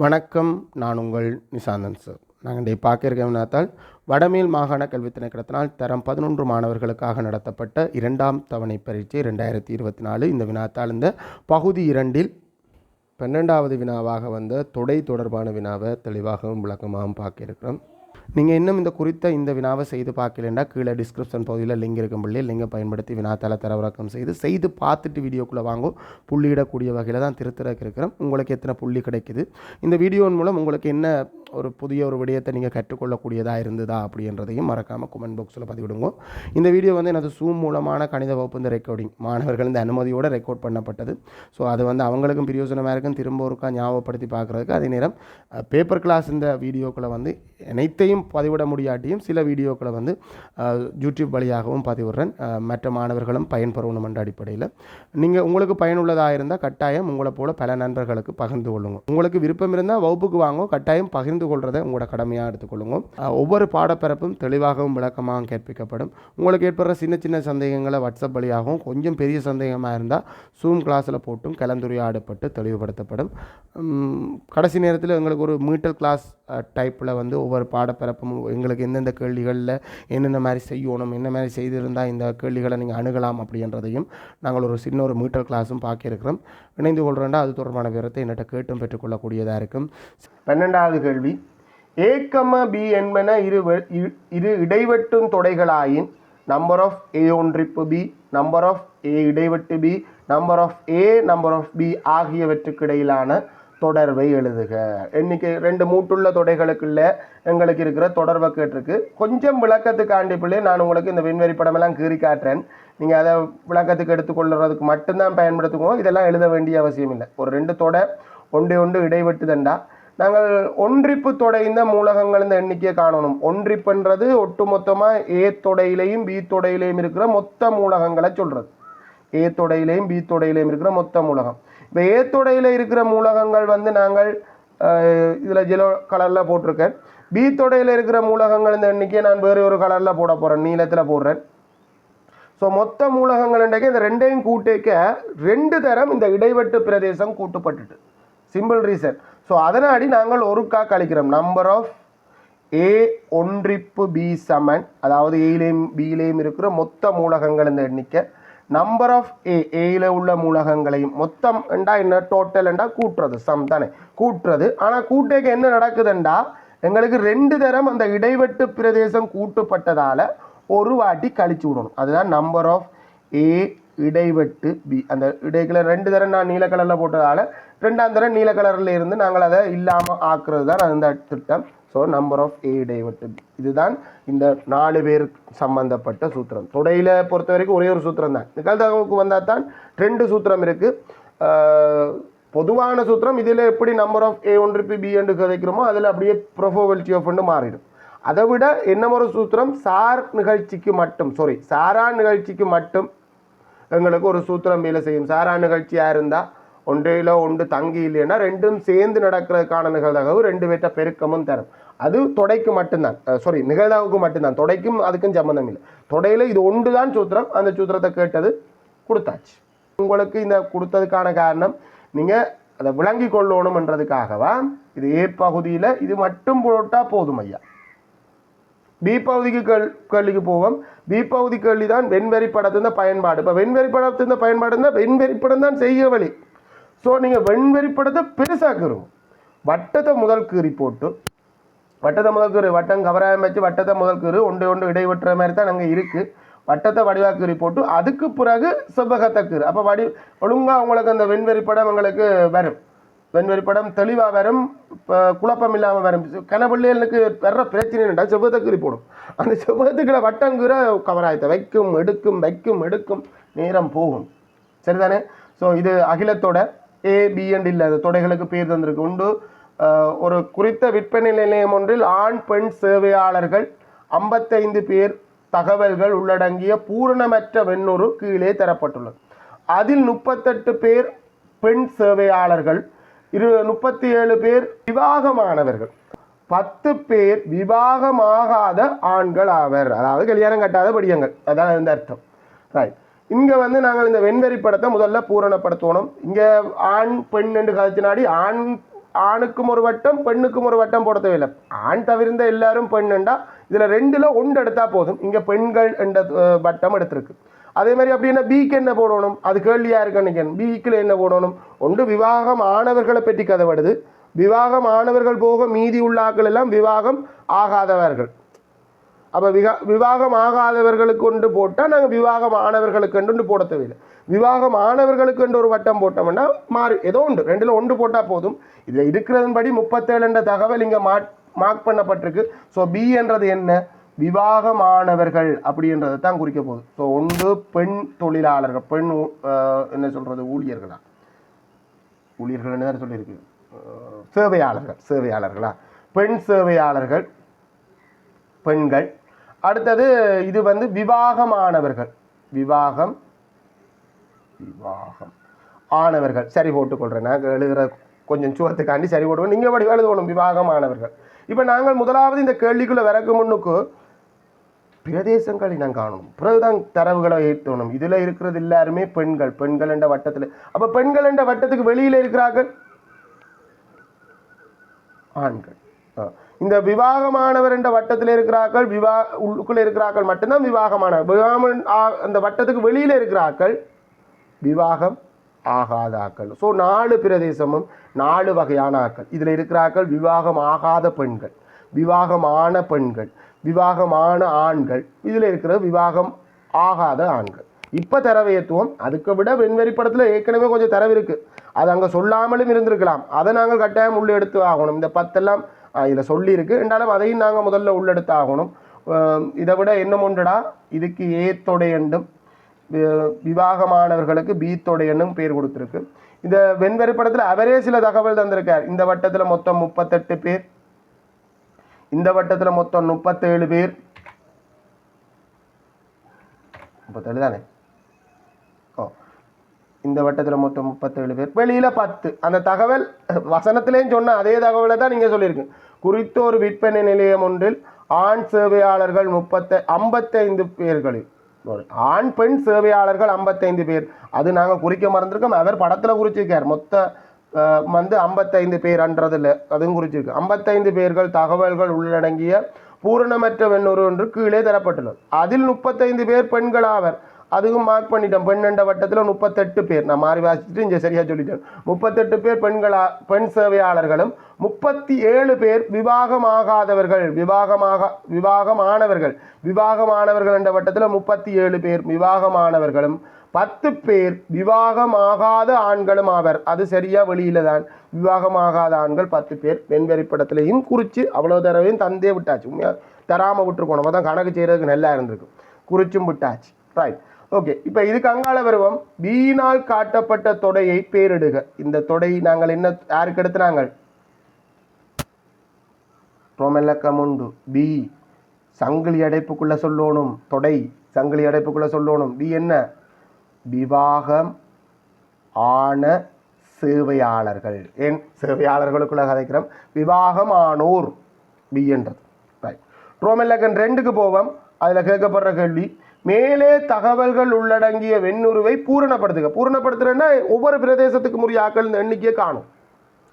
வணக்கம். நான் உங்கள் நிசாந்தன் சார். நாங்கள் இன்றைய பார்க்க இருக்க வடமேல் மாகாண கல்வி திணைக்களத்தினால் தரம் பதினொன்று மாணவர்களுக்காக நடத்தப்பட்ட இரண்டாம் தவணை பரீட்சை ரெண்டாயிரத்தி இருபத்தி நாலு. இந்த வினாத்தால் இந்த பகுதி இரண்டில் பன்னெண்டாவது வினாவாக வந்த தொடை தொடர்பான வினாவை தெளிவாகவும் விளக்கமாகவும் பார்க்க இருக்கிறோம். நீங்கள் இன்னும் இந்த குறித்த இந்த வினாவை செய்து பார்க்கலன்னா கீழே டிஸ்கிரிப்ஷன் பகுதியில் லிங்க் இருக்கும் பிள்ளை. லிங்கை பயன்படுத்தி வினாத்தால தரவிறக்கம் செய்து செய்து பார்த்துட்டு வீடியோக்குள்ளே வாங்கும் புள்ளியிடக்கூடிய வகையில் தான் திருத்தரக்கு இருக்கிறோம். உங்களுக்கு எத்தனை புள்ளி கிடைக்குது? இந்த வீடியோவின் மூலம் உங்களுக்கு என்ன ஒரு புதிய ஒரு விடயத்தை நீங்கள் கற்றுக்கொள்ளக்கூடியதாக இருந்ததா அப்படின்றதையும் மறக்காமல் கமெண்ட் பாக்ஸில் பதிவிடுங்க. இந்த வீடியோ வந்து எனது சூம் மூலமான கணித வகுப்பு இந்த ரெக்கார்டிங் மாணவர்கள் இந்த அனுமதியோடு ரெக்கார்ட் பண்ணப்பட்டது. ஸோ அது வந்து அவங்களுக்கும் பிரயோஜனமாக இருக்கும். திரும்ப ஒருக்கா ஞாபகப்படுத்தி பார்க்குறதுக்கு அதே நேரம் பேப்பர் கிளாஸ் இந்த வீடியோக்களை வந்து அனைத்தையும் பதிவிட முடியாட்டியும் சில வீடியோக்களை வந்து யூடியூப் வழியாகவும் பதிவிடுறேன். மற்ற மாணவர்களும் பயன்பெறணும் என்ற அடிப்படையில். நீங்கள் உங்களுக்கு பயனுள்ளதாக இருந்தால் கட்டாயம் உங்களை போல பல நண்பர்களுக்கு பகிர்ந்து கொள்ளுங்க. உங்களுக்கு விருப்பம் இருந்தால் வகுப்புக்கு வாங்க கட்டாயம் பகிர்ந்து கொள்றதை உங்களோட கடமையாக எடுத்துக்கொள்ளுங்க. ஒவ்வொரு பாடப்பிறப்பும் தெளிவாகவும் விளக்கமாகவும் கேட்பிக்கப்படும். உங்களுக்கு ஏற்படுற சின்ன சின்ன சந்தேகங்களை வாட்ஸ்அப் வழியாகவும் கொஞ்சம் பெரிய சந்தேகமாக இருந்தால் ஜூம் கிளாஸில் போட்டும் கலந்துரையாடப்பட்டு தெளிவுபடுத்தப்படும். கடைசி நேரத்தில் எங்களுக்கு ஒரு மீட்டல் கிளாஸ் டைப்பில் வந்து ஒவ்வொரு பாடப்பிறப்பும் எங்களுக்கு எந்தெந்த கேள்விகளில் என்னென்ன மாதிரி செய்யணும் என்ன மாதிரி செய்திருந்தால் இந்த கேள்விகளை நீங்கள் அணுகலாம் அப்படின்றதையும் நாங்கள் ஒரு சின்ன ஒரு மீட்டர் கிளாஸும் பார்க்கிருக்கிறோம் இணைந்து கொள்கிறோண்டா அது தொடர்பான விவரத்தை என்னட்ட கேட்டும் பெற்றுக்கொள்ளக்கூடியதாக இருக்கும். பன்னெண்டாவது கேள்வி. ஏக்கம பி என்பன இரு வெ- இரு- இடைவெட்டும் தொடைகளாயின் நம்பர் ஆஃப் ஏ ஒன்றிப்பு B number of A இடைவெட்டு B number of A number of B ஆகியவற்றுக்கிடையிலான தொடர்பை எழுதுக. எண்ணிக்கை ரெண்டு மூட்டுள்ள தொடைகளுக்குள்ள எங்களுக்கு இருக்கிற தொடர்பை கேட்டிருக்கு. கொஞ்சம் விளக்கத்துக்காண்டி பிள்ளை நான் உங்களுக்கு இந்த விண்வெளி படமெல்லாம் கீறி காட்டுறேன். நீங்கள் அதை விளக்கத்துக்கு எடுத்துக்கொள்ளுறதுக்கு மட்டும்தான் பயன்படுத்துவோம். இதெல்லாம் எழுத வேண்டிய அவசியம் இல்லை. ஒரு ரெண்டு தொடை ஒன்று ஒன்று இடைவெட்டுதண்டா. நாங்கள் ஒன்றிப்பு தொடைந்த மூலகங்கள் இந்த எண்ணிக்கையை காணணும். ஒன்றிப்புன்றது ஒட்டுமொத்தமாக ஏ தொடையிலையும் பி தொடையிலையும் இருக்கிற மொத்த மூலகங்களை சொல்கிறது ஏ தொடையிலையும் பி தொடையிலையும் இருக்கிற மொத்த மூலகம். இப்போ ஏ தொடையில் இருக்கிற மூலகங்கள் வந்து நாங்கள் இதில் ஜெலோ கலரில் போட்டிருக்கேன். பி தொடையில் இருக்கிற மூலகங்கள் இந்த எண்ணிக்கையை நான் வேறு ஒரு கலரில் போட போகிறேன் நீளத்தில் போடுறேன். ஸோ மொத்த மூலகங்கள் இன்றைக்கு இந்த ரெண்டையும் கூட்டிக்க ரெண்டு தரம் இந்த இடைவெட்டு பிரதேசம் கூட்டப்பட்டுட்டு. சிம்பிள் ரீசன் ஸோ அதனாடி நாங்கள் ஒருக்கா கழிக்கிறோம் நம்பர் ஆஃப் ஏ ஒன்றிப்பு பி சமன். அதாவது ஏலேயும் பியிலேயும் இருக்கிற மொத்த மூலகங்கள் இந்த எண்ணிக்கை. நம்பர் ஆஃப் ஏ ஏயில் உள்ள மூலகங்களையும் மொத்தம் என்றா என்ன? டோட்டல் என்றா கூட்டுறது. சம் தானே. கூட்டுறது. ஆனால் கூட்டேக்கு என்ன நடக்குதுண்டா? எங்களுக்கு ரெண்டு தரம் அந்த இடைவெட்டு பிரதேசம் கூட்டுப்பட்டதால் ஒரு வாட்டி கழிச்சு விடணும். அதுதான் நம்பர் ஆஃப் ஏ இடைவெட்டு பி. அந்த இடைக்குள்ள ரெண்டு தரம் நான் நீல கலரில் போட்டதால ரெண்டாம் தரம் நீல கலரில் இருந்து நாங்கள் அதை இல்லாமல் ஆக்குறது தான் அந்த திட்டம். ஸோ நம்பர் ஆஃப் ஏ இடைவெட்டு பி இதுதான் இந்த நாலு பேர் சம்பந்தப்பட்ட சூத்திரம். தொடையில் பொறுத்த வரைக்கும் ஒரே ஒரு சூத்திரம் தான். நிகழ்தகவுக்கு வந்தால் தான் ரெண்டு சூத்திரம் இருக்குது பொதுவான சூத்திரம் இதில் எப்படி நம்பர் ஆஃப் ஏ ஒன்று பி பி என்று கதைக்கிறோமோ அதில் அப்படியே ப்ரொஃபோவல்ட்டி ஆஃப் மாறிடும். அதை விட என்ன ஒரு சூத்திரம்? சார் நிகழ்ச்சிக்கு மட்டும் சாரி சாரா நிகழ்ச்சிக்கு மட்டும் எங்களுக்கு ஒரு சூத்திரம் வேலை செய்யும். சாரா நிகழ்ச்சியாக இருந்தால் ஒன்றையில் ஒன்று தங்கி இல்லைன்னா ரெண்டும் சேர்ந்து நடக்கிறதுக்கான நிகழ்தகவு ரெண்டு பேர்ட்ட பெருக்கமும் தரும். அது தொடைக்கு மட்டும்தான். சாரி நிகழ்தகவுக்கு மட்டும்தான். தொடைக்கும் அதுக்கும் சம்மந்தம் இல்லை. தொடையில் இது ஒன்று தான் சூத்திரம். அந்த சூத்திரத்தை கேட்டது கொடுத்தாச்சு. உங்களுக்கு இந்த கொடுத்ததுக்கான காரணம் நீங்கள் அதை விளங்கி கொள்ளணும்ன்றதுக்காகவா? இது ஏ பகுதியில் இது மட்டும் போட்டால் போதும் ஐயா. பி பகுதிக்கு கேள் கேள்விக்கு போவோம். பி பகுதி கேள்வி தான் வெண்வெறி படத்தின் பயன்பாடு. இப்போ வெண்வெறி படத்தின் பயன்பாடுன்னா வெண்வெறி படம் தான் செய்ய வழி. ஸோ நீங்கள் வெண்வெறி படத்தை பெருசாக்குறோம் வட்டத்தை முதல் கீறி போட்டு வட்டத்தை முதல் கீறு வட்டம் கவராயம் வச்சு வட்டத்தை முதல் கீறு ஒன்று ஒன்று இடைவெட்டுற மாதிரி தான் அங்கே இருக்குது வட்டத்தை வடிவா கீறி போட்டு அதுக்கு பிறகு செவ்வகத்தை கீறு. அப்போ வடி ஒழுங்காக உங்களுக்கு அந்த வெண்வெறி படம் உங்களுக்கு வரும். வெண்வெறி படம் தெளிவாக வரும் இப்போ குழப்பம் இல்லாமல் வரும். கனபிள்ளைகளுக்கு வர்ற பிரச்சனை என்னடா போடும். அந்த செவ்வகத்துக்குள்ள வட்டங்குற கவராயத்தை வைக்கும் எடுக்கும் வைக்கும் எடுக்கும் நேரம் போகும். சரிதானே? ஸோ இது அகிலத்தோட ஏ பி அண்ட் இல்லை அந்த தொடைகளுக்கு பேர் தந்திருக்கு. உண்டு ஒரு குறித்த விற்பனை நிலையம் ஒன்றில் ஆண் பெண் சேவையாளர்கள் ஐம்பத்தைந்து பேர் தகவல்கள் உள்ளடங்கிய பூரணமற்ற வெண்ணுறு கீழே தரப்பட்டுள்ளது. அதில் முப்பத்தெட்டு பேர் பெண் சேவையாளர்கள் இரு முப்பத்தி ஏழு பேர் விவாகமானவர்கள். பத்து பேர் விவாகமாகாத ஆண்கள் ஆவர். அதாவது கல்யாணம் கட்டாத படியங்கள் அதான் இந்த அர்த்தம். ரைட் இங்கே வந்து நாங்கள் இந்த வெண்வெறி படத்தை முதல்ல பூரணப்படுத்தணும். இங்கே ஆண் பெண் என்று கதைச்சினாடி ஆண் ஆணுக்கும் ஒரு வட்டம் பெண்ணுக்கும் ஒரு வட்டம் போட தேவையில்லை. ஆண் தவிர்ந்த எல்லாரும் பெண்ணுண்டா இதில் ரெண்டில் ஒன்று எடுத்தால் போதும். இங்கே பெண்கள் என்ற வட்டம் எடுத்திருக்கு. அதே மாதிரி அப்படின்னா பிக்கு என்ன போடணும்? அது கேள்வியாக இருக்கு நினைக்கிறேன். பிக்கில் என்ன போடணும்? ஒன்று விவாகம் ஆனவர்களை பற்றி கதை வருது விவாகம் ஆனவர்கள் போக மீதி உள்ளாக்கள் எல்லாம் விவாகம் ஆகாதவர்கள். அப்போ விகா விவாகம் ஆகாதவர்களுக்கு ஒன்று போட்டால் நாங்கள் விவாகம் ஆனவர்களுக்கு ஒன்று போட தேவையில்லை. விவாகம் ஆனவர்களுக்கு என்று ஒரு வட்டம் போட்டோம்னா மாறி ஏதோ ஒன்று ரெண்டில் ஒன்று போட்டால் போதும். இதில் இருக்கிறதன்படி முப்பத்தேழுன்ற தகவல் இங்கே மார்க் மார்க் பண்ணப்பட்டிருக்கு. ஸோ பி என்றது என்ன? விவாகமானவர்கள் அப்படின்றத தான் குறிக்க போகுது. ஸோ ஒன்று பெண் தொழிலாளர்கள் பெண் என்ன சொல்கிறது ஊழியர்களா? ஊழியர்கள் என்ன சொல்லியிருக்கு? சேவையாளர்கள் சேவையாளர்களா? பெண் சேவையாளர்கள் பெண்கள். அடுத்தது இது வந்து விவாகமானவர்கள். விவாகம் விவாகம் ஆனவர்கள். சரி போட்டுக்கொள்கிறேன் நாங்கள் எழுதுகிற கொஞ்சம் சுவத்துக்காண்டி சரி போட்டுக்கோ நீங்கள் வடி எழுதணும் விவாகமானவர்கள். இப்போ நாங்கள் முதலாவது இந்த கேள்விக்குள்ளே விறக்கு முன்னுக்கு பிரதேசங்களை நான் காணணும் பிறகுதான் தரவுகளை ஏற்றணும். இதில் இருக்கிறது எல்லாருமே பெண்கள். பெண்கள் என்ற வட்டத்தில். அப்போ பெண்கள் என்ற வட்டத்துக்கு வெளியில் இருக்கிறார்கள்? ஆண்கள். இந்த விவாகமானவர் என்ற வட்டத்தில் இருக்கிறார்கள் விவா உள்ளுக்குள்ளே இருக்கிறார்கள் மட்டும்தான் விவாகமானவர். விவாகம் அந்த வட்டத்துக்கு வெளியில் இருக்கிறார்கள் விவாகம் ஆகாத ஆக்கள் ஸோ நாலு பிரதேசமும் நாலு வகையான ஆக்கள். இதில் இருக்கிறார்கள் விவாகம் ஆகாத பெண்கள். விவாகமான பெண்கள் விவாகமான ஆண்கள். இதில் இருக்கிற விவாகம் ஆகாத ஆண்கள். இப்போ தரவையத்துவம். அதுக்கு விட வெண்வெறி படத்தில் ஏற்கனவே கொஞ்சம் தரவு இருக்குது அது அங்கே சொல்லாமலும் இருந்திருக்கலாம். அதை நாங்கள் கட்டாயம் உள்ளெடுத்து ஆகணும். இந்த பத்தெல்லாம் இதில் சொல்லியிருக்கு. என்றாலும் அதையும் நாங்கள் முதல்ல உள்ளெடுத்து ஆகணும். இதை விட என்ன ஒன்றுடா இதுக்கு ஏத்தொடையண்டும் வி- விவாகமானவர்களுக்கு பீத்தொடையன்னும் பேர் கொடுத்துருக்கு. இந்த வெண்வெறி படத்தில் அவரே சில தகவல் தந்திருக்கார். இந்த வட்டத்தில் மொத்தம் முப்பத்தெட்டு பேர். இந்த வட்டத்தில் மொத்தம் முப்பத்தேழு பேர். முப்பத்தேழு தானே? ஓ. இந்த வட்டத்தில் மொத்தம் முப்பத்தேழு பேர். வெளியில் பத்து. அந்த தகவல் வசனத்திலேயும் சொன்ன அதே தகவலை தான் நீங்கள் சொல்லியிருக்கீங்க குறித்த ஒரு விற்பனை நிலையம் ஒன்றில் ஆண் சேவையாளர்கள் முப்பத்த ஐம்பத்தைந்து பேர்களில். ஒரு ஆண் பெண் சேவையாளர்கள் ஐம்பத்தைந்து பேர். அது நாங்கள் குறிக்க மறந்துருக்கோம். அவர் படத்தில் குறிச்சிருக்கார். மொத்த வந்து ஐம்பத்தைந்து பேர்ன்றதில் அதுவும் குறிச்சிருக்கு. ஐம்பத்தைந்து பேர்கள் தகவல்கள் உள்ளடங்கிய பூரணமற்ற வெண்ணொரு ஒன்று கீழே தரப்பட்டுள்ளது. அதில் முப்பத்தைந்து பேர் பெண்களாவர் அதுவும் மார்க் பண்ணிட்டோம். பெண் என்ற வட்டத்தில் முப்பத்தெட்டு பேர். நான் மாறி வாசிச்சுட்டு இங்கே சரியாக சொல்லிட்டேன். முப்பத்தெட்டு பேர் பெண்களா பெண் சேவையாளர்களும் முப்பத்தி ஏழு பேர் விவாகமாகாதவர்கள் விவாகமாக விவாகமானவர்கள் விவாகமானவர்கள் என்ற வட்டத்தில் முப்பத்தி ஏழு பேர் விவாகமானவர்களும் பத்து பேர் விவாகமாகாத ஆண்களும் ஆவர். அது சரியா வெளியில தான். விவாகமாகாத ஆண்கள் பத்து பேர் வெண்வெறி படத்துலையும் குறித்து அவ்வளோ தடவையும் தந்தே விட்டாச்சு. உண்மையா தராமல் விட்டுருக்கோம் நம்ம தான் கணக்கு செய்கிறதுக்கு நல்லா இருந்திருக்கு குறிச்சும் விட்டாச்சு. ரைட் ஓகே இப்போ இதுக்கு அங்கால பருவம். வீணால் காட்டப்பட்ட தொடையை பேரிடுக. இந்த தொடை நாங்கள் என்ன யாருக்கு எடுத்து நாங்கள் பி சங்கிலி அடைப்புக்குள்ள சொல்லணும். தொடை சங்கிலி அடைப்புக்குள்ள சொல்லணும். பி என்ன? விவாகம் ஆன சேவையாளர்கள். ஏன்? சேவையாளர்களுக்குள்ள கதைக்கிறோம். விவாகம் ஆனோர் பி என்றது. ரைட் ரோமெல்லக்கன் ரெண்டுக்கு போவோம். அதில் கேட்கப்படுற கேள்வி மேலே தகவல்கள் உள்ளடங்கிய வெண்ணுருவை பூரணப்படுத்துக. பூரணப்படுத்துறேன்னா ஒவ்வொரு பிரதேசத்துக்கு உரிய ஆக்கள் இந்த எண்ணிக்கையை காணும்.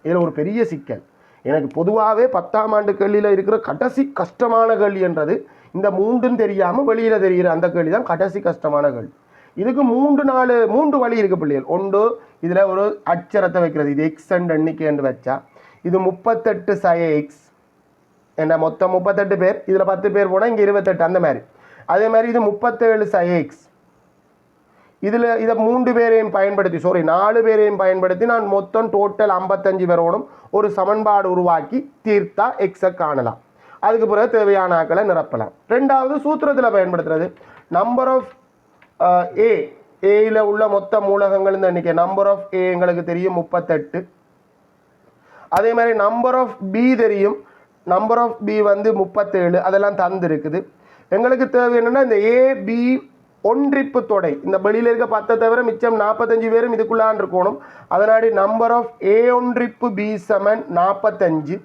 இதில் ஒரு பெரிய சிக்கல். எனக்கு பொதுவாகவே பத்தாம் ஆண்டு கேள்வியில் இருக்கிற கடைசி கஷ்டமான கேள்வி என்றது இந்த மூன்றும் தெரியாமல் வெளியில் தெரிகிற அந்த கேள்வி தான் கடைசி கஷ்டமான கேள்வி. இதுக்கு மூன்று நாலு மூன்று வழி இருக்குது பிள்ளைகள். ஒன்று இதில் ஒரு அச்சரத்தை வைக்கிறது. இது எக்ஸ் அண்ட் எண்ணிக்கைன்னு வச்சா. இது முப்பத்தெட்டு சய எக்ஸ் என்ன மொத்தம் முப்பத்தெட்டு பேர்? இதில் பத்து பேர் போனால் இங்கே இருபத்தெட்டு அந்த மாதிரி. அதே மாதிரி இது முப்பத்தேழு சய எக்ஸ் இதில் இதை மூன்று பேரையும் பயன்படுத்தி சாரி நாலு பேரையும் பயன்படுத்தி நான் மொத்தம் டோட்டல் ஐம்பத்தஞ்சு பேரோடும் ஒரு சமன்பாடு உருவாக்கி தீர்த்தா எக்ஸை காணலாம். அதுக்கு பிறகு தேவையான ஆக்களை நிரப்பலாம். ரெண்டாவது சூத்திரத்தில் பயன்படுத்துறது. நம்பர் ஆஃப் ஏ ஏயில் உள்ள மொத்த மூலகங்கள் இந்த எண்ணிக்கை நம்பர் ஆஃப் ஏ எங்களுக்கு தெரியும் முப்பத்தெட்டு. அதே மாதிரி நம்பர் ஆஃப் பி தெரியும். நம்பர் ஆஃப் பி வந்து முப்பத்தேழு. அதெல்லாம் தந்திருக்குது. எங்களுக்கு தேவை என்னென்னா இந்த ஏ பி ஒன்றிப்பு தொடை. இந்த வெளியில் இருக்க பத்தை தவிர மிச்சம் நாற்பத்தஞ்சு பேரும் இதுக்குள்ளான் இருக்கணும். அதனாடி நம்பர் ஆஃப் ஏ ஒன்றிப்பு பி செமன் நாற்பத்தஞ்சு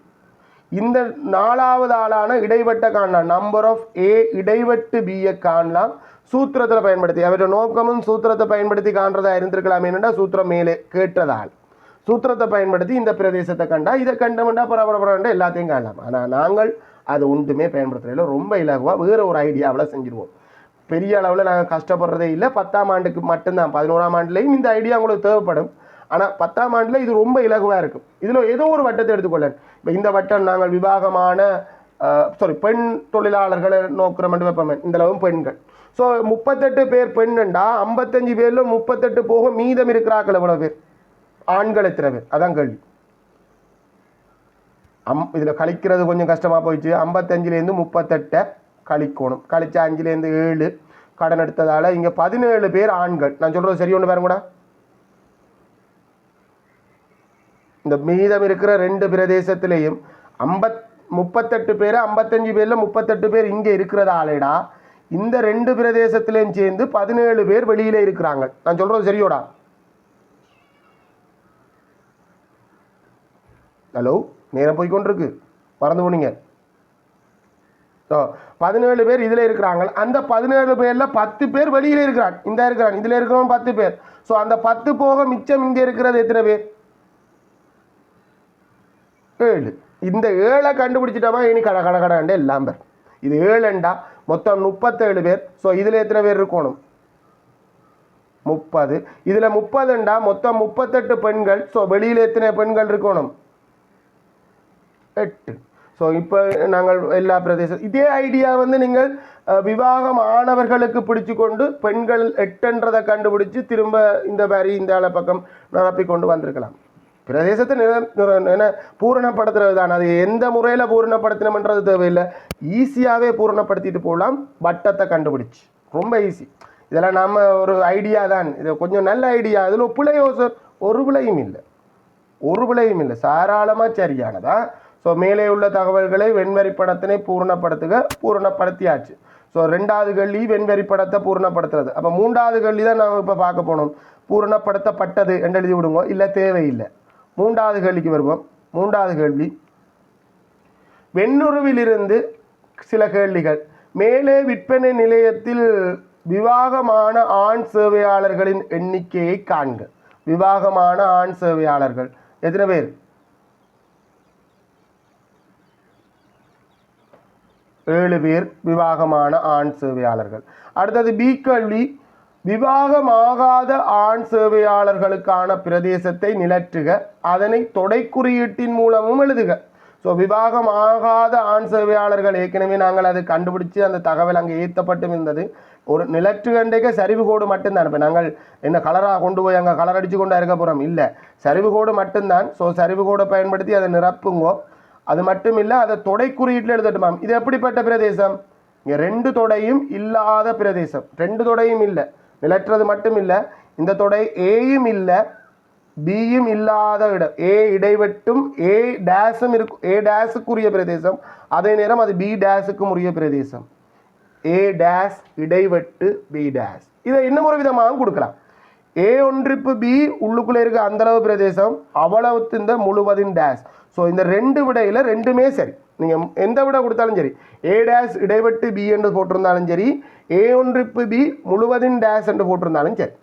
இந்த நாலாவது ஆளான இடைவெட்டை காணலாம். நம்பர் ஆஃப் ஏ இடைவெட்டு பியை காணலாம். சூத்திரத்தில் பயன்படுத்தி அவருடைய நோக்கமும் சூத்திரத்தை பயன்படுத்தி காண்றதா இருந்திருக்கலாம். என்னென்னா சூத்திரம் மேலே கேட்டதால். சூத்திரத்தை பயன்படுத்தி இந்த பிரதேசத்தை கண்டா இதை கண்டமெண்டா பரபரப்படா எல்லாத்தையும் காணலாம். ஆனால் நாங்கள் அது ஒன்றுமே பயன்படுத்துறதில்ல ரொம்ப இலகுவாக வேறு ஒரு ஐடியாவில் செஞ்சுருவோம். பெரிய அளவில் நாங்கள் கஷ்டப்படுறதே இல்லை. பத்தாம் ஆண்டுக்கு மட்டும்தான். பதினோராம் ஆண்டுலேயும் இந்த ஐடியா உங்களுக்கு தேவைப்படும். ஆனால் பத்தாம் ஆண்டில் இது ரொம்ப இலகுவாக இருக்கும். இதில் ஏதோ ஒரு வட்டத்தை எடுத்துக்கொள்ளேன் இப்போ இந்த வட்டம் நாங்கள் விவாகமான சாரி பெண் தொழிலாளர்களை நோக்கிற மட்டும் வைப்போமே இந்த அளவும் பெண்கள். ஸோ முப்பத்தெட்டு பேர் பெண்ணுண்டா ஐம்பத்தஞ்சு பேரில் முப்பத்தெட்டு போக மீதம் இருக்கிறாக்கள் எவ்வளோ பேர்? ஆண்கள் எத்தனை பேர்? அதான் கேள்வி. அம் இதில் கழிக்கிறது கொஞ்சம் கஷ்டமாக போயிடுச்சு. ஐம்பத்தஞ்சிலேருந்து முப்பத்தெட்டை கழிக்கணும். கழிச்ச அஞ்சுலேருந்து ஏழு கடன் எடுத்ததால் இங்கே பதினேழு பேர் ஆண்கள். நான் சொல்கிறது சரி ஒன்று பாருங்கடா. இந்த மீதம் இருக்கிற ரெண்டு பிரதேசத்துலேயும் ஐம்பத் முப்பத்தெட்டு பேர் ஐம்பத்தஞ்சு பேரில் முப்பத்தெட்டு பேர் இங்கே இருக்கிறதாலேடா இந்த ரெண்டு பிரதேசத்திலையும் சேர்ந்து பதினேழு பேர் வெளியில் இருக்கிறாங்க. நான் சொல்கிறது சரியோடா? ஹலோ நேரம் போய் கொண்டிருக்கு. மறந்து போனீங்க. ஸோ பதினேழு பேர் இதில் இருக்கிறாங்க. அந்த பதினேழு பேரில் பத்து பேர் வெளியில் இருக்கிறான் இந்த இருக்கிறான் இதில் இருக்கிறவன் பத்து பேர். ஸோ அந்த பத்து போக மிச்சம் இங்கே இருக்கிறது எத்தனை பேர்? ஏழு. இந்த ஏழை கண்டுபிடிச்சிட்டோமா இனி கட கட கடண்டு எல்லாம் பேர் இது ஏழுண்டா? மொத்தம் முப்பத்தேழு பேர். ஸோ இதில் எத்தனை பேர் இருக்கணும்? முப்பது. இதில் முப்பதுண்டா? மொத்தம் முப்பத்தெட்டு பெண்கள். ஸோ வெளியில் எத்தனை பெண்கள் இருக்கணும்? எட்டு. ஸோ இப்போ நாங்கள் எல்லா பிரதேசம் இதே ஐடியா வந்து நீங்கள் விவாகம் ஆனவர்களுக்கு பிடிச்சு கொண்டு பெண்கள் எட்டுன்றதை கண்டுபிடிச்சு திரும்ப இந்த மாதிரி இந்த பக்கம் நிரப்பி கொண்டு வந்திருக்கலாம். பிரதேசத்தை நில என்ன பூரணப்படுத்துறது தான் அது எந்த முறையில் பூரணப்படுத்தினோம்ன்றது தேவையில்லை. ஈஸியாகவே பூரணப்படுத்திட்டு போகலாம். வட்டத்தை கண்டுபிடிச்சு. ரொம்ப ஈஸி. இதெல்லாம் நம்ம ஒரு ஐடியா தான். இது கொஞ்சம் நல்ல ஐடியா இதில் பிழையோ சார் ஒரு பிழையும் இல்லை. ஒரு விலையும் இல்லை. சாராளமாக சரியானதா? ஸோ மேலே உள்ள தகவல்களை வெண்வரி படத்தினை பூரணப்படுத்துக. பூரணப்படுத்தியாச்சு. ஸோ ரெண்டாவது கள்ளி வெண்வரி படத்தை பூரணப்படுத்துறது. அப்போ மூன்றாவது கள்ளி தான் நாங்கள் இப்போ பார்க்க போனோம். பூரணப்படுத்தப்பட்டது என்று எழுதி விடுங்க. இல்லை தேவையில்லை. மூன்றாவது கேள்விக்கு வருவோம். மூன்றாவது கேள்வி. வெண்ணுருவிலிருந்து சில கேள்விகள். மேலே விற்பனை நிலையத்தில் விவாகமான ஆண் சேவையாளர்களின் எண்ணிக்கையை காண்க. விவாகமான ஆண் சேவையாளர்கள். எத்தனை பேர்? ஏழு பேர் விவாகமான ஆண் சேவையாளர்கள். அடுத்தது பி கல்வி விவாகமாகாத ஆண் சேவையாளர்களுக்கான பிரதேசத்தை நிலற்றுக அதனை தொடை குறியீட்டின் மூலமும் எழுதுக. ஸோ விவாகமாகாத ஆண் சேவையாளர்கள் ஏற்கனவே நாங்கள் அதை கண்டுபிடிச்சு அந்த தகவல் அங்கே ஏற்றப்பட்டும் இருந்தது ஒரு நிலற்று கண்டைக்க சரிவு கோடு மட்டும்தான். இப்போ நாங்கள் என்ன கலராக கொண்டு போய் அங்கே கலர் அடித்து கொண்டு இருக்க போகிறோம் இல்லை. சரிவு கோடு மட்டும்தான். ஸோ சரிவு கோடை பயன்படுத்தி அதை நிரப்புங்கோ. அது மட்டும் இல்லை அதை தொடை குறியீட்டில் எழுதட்டுமாம். இது எப்படிப்பட்ட பிரதேசம்? இங்கே ரெண்டு தொடையும் இல்லாத பிரதேசம். ரெண்டு தொடையும் இல்லை. விளற்றது மட்டும் இல்லை இந்த தொடை ஏயும் இல்லை பியும் இல்லாத இடம். ஏ இடைவெட்டும் ஏ டேஸும் இருக்கும் ஏ டேஸுக்குரிய பிரதேசம். அதே நேரம் அது பி டேஸுக்கும் உரிய பிரதேசம். ஏ டேஸ் இடைவெட்டு பி டேஸ் இதை இன்னும் ஒரு விதமாக கொடுக்கலாம். ஏ ஒன்றிப்பு பி உள்ளுக்குள்ளே இருக்க அந்தளவு பிரதேசம் அவ்வளவு இந்த முழுவதின் டேஸ் ஸோ இந்த ரெண்டு விடையில் ரெண்டுமே சரி. நீங்கள் எந்த விட கொடுத்தாலும் சரி. ஏ டேஸ் இடைவெட்டு பி என்று போட்டிருந்தாலும் சரி ஏ ஒன்றுப்பு பி முழுவதின் டேஸ் என்று போட்டிருந்தாலும் சரி.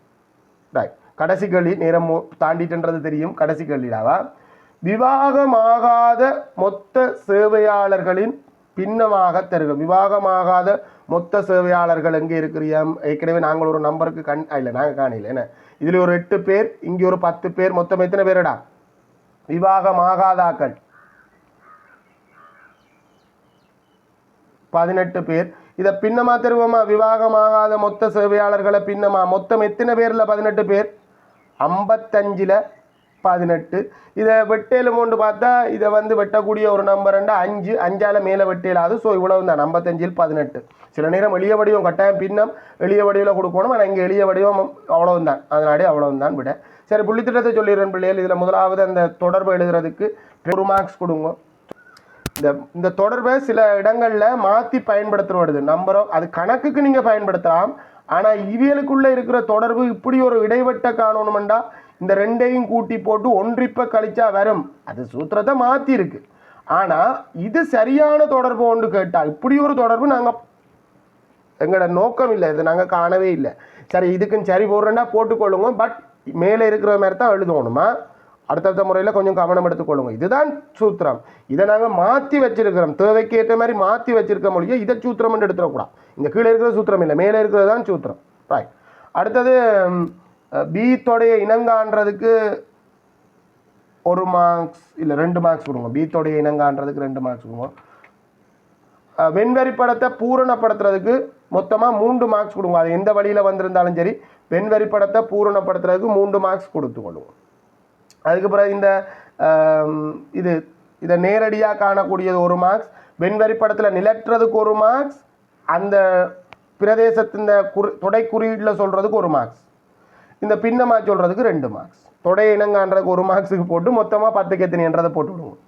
ரைட் கடைசி கேள்வி நேரம் தாண்டிட்டுன்றது தெரியும். கடைசி கேள்விடாவா? விவாகமாகாத மொத்த சேவையாளர்களின் பின்னமாக தருக விவாகமாகாத மொத்த சேவையாளர்கள் எங்கே இருக்கிறியாம் ஏற்கனவே நாங்கள் ஒரு நம்பருக்கு கண் இல்லை நாங்கள் காணல. என்ன? இதில் ஒரு எட்டு பேர் இங்கே ஒரு பத்து பேர். மொத்தம் எத்தனை பேருடா? விவாகமாகாதாக்கள் பதினெட்டு பேர். இதை பின்னமா தருவோமா? விவாகமாகாத மொத்த சேவையாளர்களை பின்னமா? மொத்தம் எத்தனை பேரில் பதினெட்டு பேர்? ஐம்பத்தஞ்சில் பதினெட்டு. இதை வெட்டேலும் கொண்டு பார்த்தா இதை வந்து வெட்டக்கூடிய ஒரு நம்பர்ண்டா அஞ்சு அஞ்சால் மேலே வெட்டேலாது. ஸோ இவ்வளவு தான் ஐம்பத்தஞ்சில் பதினெட்டு. சில நேரம் எளிய வடிவம் கட்டாயம் பின்னம் எளிய வடிவில் கொடுக்கணும். ஆனால் இங்கே எளிய வடிவம் அவ்வளவு தான் அதனாடி அவ்வளவு தான் விட. சரி புள்ளித்திட்டத்தை சொல்லிடுறேன் பிள்ளைகள். இதில் முதலாவது அந்த தொடர்பு எழுதுறதுக்கு ஒரு மார்க்ஸ் கொடுங்க. இந்த இந்த தொடர்பை சில இடங்களில் மாற்றி பயன்படுத்துறது. நம்பரோ அது கணக்குக்கு நீங்கள் பயன்படுத்தலாம். ஆனால் இவியலுக்குள்ளே இருக்கிற தொடர்பு இப்படி ஒரு இடைவெட்ட காணணுமெண்டா இந்த ரெண்டையும் கூட்டி போட்டு ஒன்றிப்ப கழிச்சா வரும். அது சூத்திரத்தை மாற்றிருக்கு ஆனால் இது சரியான தொடர்பு ஒன்று கேட்டால் இப்படி ஒரு தொடர்பு நாங்கள் எங்களோட நோக்கம் இல்லை இதை நாங்கள் காணவே இல்லை. சரி இதுக்குன்னு சரி போடுறேன்னா போட்டுக்கொள்ளுங்க. பட் மேலே இருக்கிற மாதிரி தான் எழுதணுமா? அடுத்தடுத்த முறையில் கொஞ்சம் கவனம் எடுத்துக்கொள்ளுங்க. இதுதான் சூத்திரம். இதை நாங்கள் மாற்றி வச்சிருக்கிறோம். தேவைக்கு ஏற்ற மாதிரி மாற்றி வச்சிருக்க மொழியை இதை சூத்திரம் எடுத்துடக்கூடாது. இங்கே கீழே இருக்கிற சூத்திரம் இல்லை. மேலே இருக்கிறது தான் சூத்திரம். ரைட் அடுத்தது பீத்தோடைய இனங்கான்றதுக்கு ஒரு மார்க்ஸ் இல்லை ரெண்டு மார்க்ஸ் கொடுங்க. பி தொடைய இனங்கான்றதுக்கு ரெண்டு மார்க்ஸ் கொடுங்க. வெண்வெறி படத்தை பூரணப்படுத்துறதுக்கு மொத்தமாக மூன்று மார்க்ஸ் கொடுங்க. அது எந்த வழியில் வந்திருந்தாலும் சரி வெண்வெறி படத்தை பூரணப்படுத்துறதுக்கு மூன்று மார்க்ஸ் கொடுத்து கொள்ளுவோம். அதுக்கு பிறகு இந்த இது இதை நேரடியாக காணக்கூடியது ஒரு மார்க்ஸ் வெண்வெறி படத்தில் நிலற்றுறதுக்கு ஒரு மார்க்ஸ் அந்த பிரதேசத்தின் குறி தொடை குறியீட்டில் சொல்கிறதுக்கு ஒரு மார்க்ஸ் இந்த பின்னமாக சொல்கிறதுக்கு ரெண்டு மார்க்ஸ் தொடை இனங்கான்றதுக்கு ஒரு மார்க்ஸுக்கு போட்டு மொத்தமாக பத்து எத்தனைன்றதை போட்டு விடுவோம்.